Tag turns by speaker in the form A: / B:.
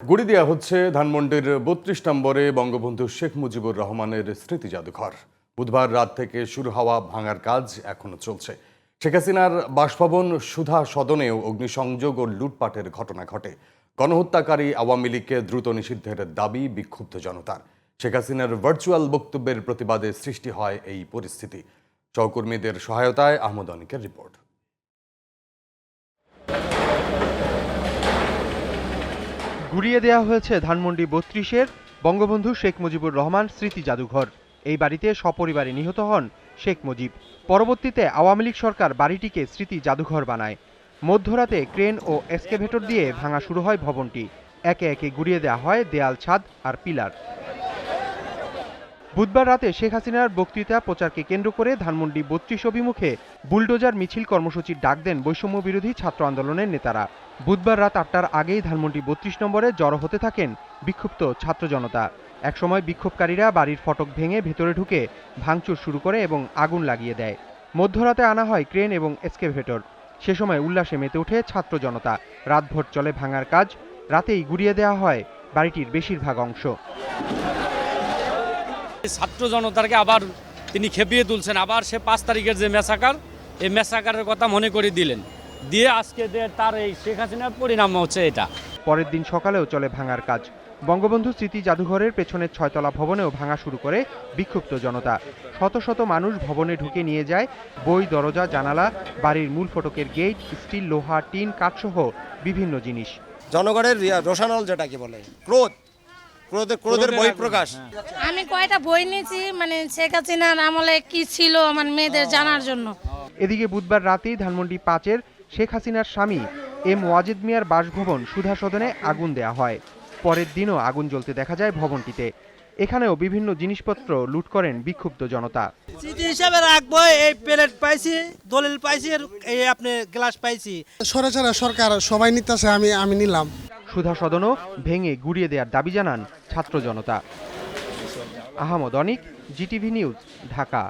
A: গুড়ি দেওয়া হচ্ছে ধানমন্ডির বত্রিশ নম্বরে বঙ্গবন্ধু শেখ মুজিবুর রহমানের স্মৃতি জাদুঘর। বুধবার রাত থেকে শুরু হওয়া ভাঙার কাজ এখনও চলছে। শেখ হাসিনার বাসভবন, সুধা সদনেও অগ্নিসংযোগ ও লুটপাটের ঘটনা ঘটে। গণহত্যাকারী আওয়ামী লীগকে দ্রুত নিষিদ্ধের দাবি বিক্ষুব্ধ জনতার। শেখ হাসিনার ভার্চুয়াল বক্তব্যের প্রতিবাদে সৃষ্টি হয় এই পরিস্থিতি। সহকর্মীদের সহায়তায় আহমদ অনিকের রিপোর্ট।
B: গুড়িয়ে দেওয়া হয়েছে ধানমন্ডি বত্রিশের বঙ্গবন্ধু শেখ মুজিবুর রহমান স্মৃতি জাদুঘর। এই বাড়িতে সপরিবারে নিহত হন শেখ মুজিব। পরবর্তীতে আওয়ামী লীগ সরকার বাড়িটিকে স্মৃতি জাদুঘর বানায়। মধ্যরাতে ক্রেন ও এসকেভেটর দিয়ে ভাঙা শুরু হয় ভবনটি। একে একে গুড়িয়ে দেওয়া হয় দেয়াল, ছাদ আর পিলার। বুধবার রাতে শেখ হাসিনার বক্তৃতা প্রচারকে কেন্দ্র করে ধানমন্ডি বত্রিশ অভিমুখে বুলডোজার মিছিল কর্মসূচির ডাক দেন বৈষম্য বিরোধী ছাত্র আন্দোলনের নেতারা। বুধবার রাত আটটার আগেই ধানমন্ডি বত্রিশ নম্বরে জড়ো হতে থাকেন বিক্ষুব্ধ ছাত্র জনতা। একসময় বিক্ষোভকারীরা বাড়ির ফটক ভেঙে ভেতরে ঢুকে ভাঙচুর শুরু করে এবং আগুন লাগিয়ে দেয়। মধ্যরাতে আনা হয় ক্রেন এবং এসকেভেটর। সে সময় উল্লাসে মেতে ওঠে ছাত্র জনতা। রাতভর চলে ভাঙার কাজ, রাতেই গুড়িয়ে দেওয়া হয় বাড়িটির বেশিরভাগ অংশ।
C: ছাত্র জনতাকে আবার তিনি খেপিয়ে তুলছেন। আবার সে পাঁচ তারিখের যে মেসাকার এই মেসাকারের কথা মনে করে দিলেন। দিয়ে আজকে তার এই শেখ হাসিনার পরিণাম হচ্ছে এটা।
B: পরের দিন সকালেও চলে ভাঙার কাজ। বঙ্গবন্ধু স্মৃতি জাদুঘরের পেছনের ছয়তলা ভবনেও ভাঙা শুরু করে বিক্ষুব্ধ জনতা। শত শত মানুষ ভবনে ঢুকে নিয়ে যায় বই দরজা জানালা বাড়ির মূল ফটকের গেট স্টিল লোহা টিন কাঠসহ বিভিন্ন জিনিস।
D: জনগণের রোষানল যেটাকে বলে ক্রোধ। ক্রোধের ক্রোধের প্রকাশ
E: আমি কয়টা বই নিয়েছি মানে শেখ হাসিনার আমলে কি ছিল আমার মেয়েদের জানার জন্য?
B: এদিকে বুধবার রাতেই ধানমন্ডি পাঁচের শেখ হাসিনার স্বামী এম ওয়াজেদ মিয়ার বাসভবন সুধা সদনে আগুন দেয়া হয়। পরের দিনও আগুন জ্বলতে দেখা যায় ভবনটিতে। এখানেও বিভিন্ন জিনিসপত্র লুট করেন বিক্ষুব্ধ জনতা।
F: স্মৃতি হিসাবে রাখব এই প্লেট পাইছি দলিল পাইছি আর এই আপনি গ্লাস পাইছি।
G: সরাসরি সরকার সবাই নিতেছে আমি আমি নিলাম।
B: সুধা সদনও ভেঙে গুড়িয়ে দেওয়ার দাবি জানান ছাত্র জনতা। Ahmad Anik GTV news Dhaka.